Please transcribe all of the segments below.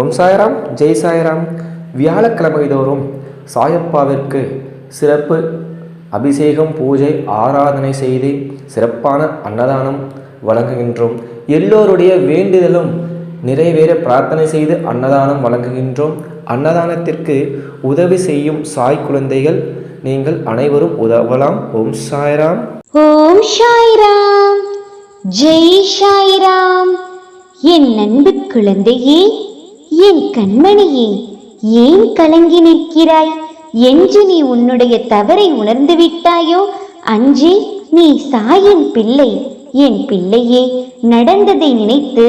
ஓம் சாய்ராம் ஜெய் சாய்ராம். வியாழக்கிழமை தோறும் சாயப்பாவிற்கு சிறப்பு அபிஷேகம் பூஜை ஆராதனை செய்து சிறப்பான அன்னதானம் வழங்குகின்றோம். எல்லோருடைய வேண்டுதலும் நிறைவேற பிரார்த்தனை செய்து அன்னதானம் வழங்குகின்றோம். அன்னதானத்திற்கு உதவி செய்யும் சாய் குழந்தைகள் நீங்கள் அனைவரும் உதவலாம். ஓம் சாய்ராம். ஓம் சாய்ராம். ஜெய் சாய்ராம். என் நண்பு குழந்தையே என் கண்மணியே ஏன் கலங்கி நிற்கிறாய்? என்று நீ உன்னுடைய தவறை உணர்ந்து விட்டாயோ? அஞ்சி நீ சாயின் பிள்ளை என் பிள்ளையே நடந்ததை நினைத்து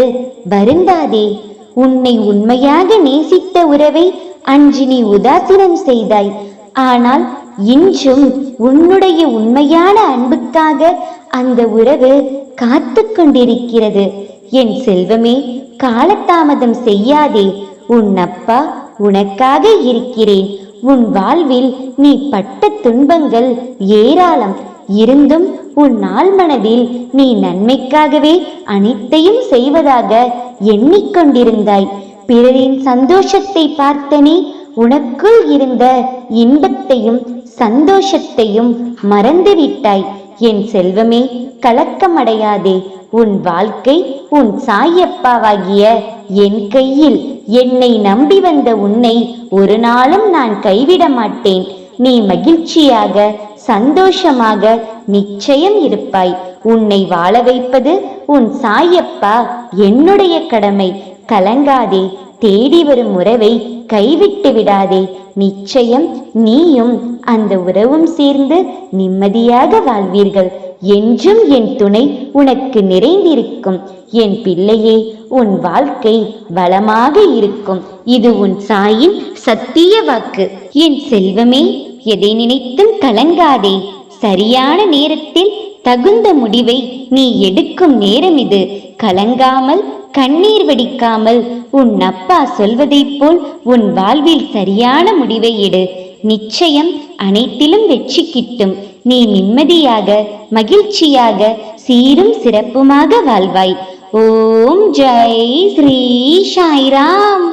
வருந்தாதே. உன்னை உண்மையாக நேசித்த உறவை அன்று நீ உதாசீனம் செய்தாய். ஆனால் இன்றும் உன்னுடைய உண்மையான அன்புக்காக அந்த உறவு காத்து கொண்டிருக்கிறது என் செல்வமே காலதாமதம் செய்யாதே. உன் அப்பா உனக்காக இருக்கிறேன். உன் வாழ்வில் நீ பட்ட துன்பங்கள் ஏராளம். இருந்தும் உன் நாள் மனதில் நீ நன்மைக்காகவே அனைத்தையும் செய்வதாக எண்ணிக்கொண்டிருந்தாய். பிறரின் சந்தோஷத்தை பார்த்தனே உனக்குள் இருந்த இன்பத்தையும் சந்தோஷத்தையும் மறந்துவிட்டாய். என் செல்வமே கலக்கமடையாதே. உன் வாழ்க்கை உன் சாயப்பாவாகிய என் கையில். என்னை நம்பி வந்த உன்னை ஒரு நாளும் நான் கைவிட மாட்டேன். நீ மகிழ்ச்சியாக சந்தோஷமாக நிச்சயம் இருப்பாய். உன்னை வாழ வைப்பது உன் சாயப்பா என்னுடைய கடமை. கலங்காதே தேடி வரும் உறவை கைவிட்டு விடாதே. நிச்சயம் நீயும் அந்த உறவும் சேர்ந்து நிம்மதியாக வாழ்வீர்கள். என்றும் என் துணை உனக்கு நிறைந்திருக்கும். என் பிள்ளையே உன் வாழ்க்கை வளமாக இருக்கும். இது உன் சாயின் சத்திய வாக்கு. என் செல்வமே எதை நினைத்தும் கலங்காதே. சரியான நேரத்தில் தகுந்த முடிவை நீ எடுக்கும் நேரம் இது. கலங்காமல் கண்ணீர் வடிக்காமல் உன் அப்பா சொல்வதைப் போல் உன் வாழ்வில் சரியான முடிவை எடு. நிச்சயம் அனைத்திலும் வெற்றி கிட்டும். நீ நிம்மதியாக மகிழ்ச்சியாக சீரும் சிறப்புமாக வாழ்வாய். ஓம் ஜெய் ஸ்ரீ சாய்ராம்.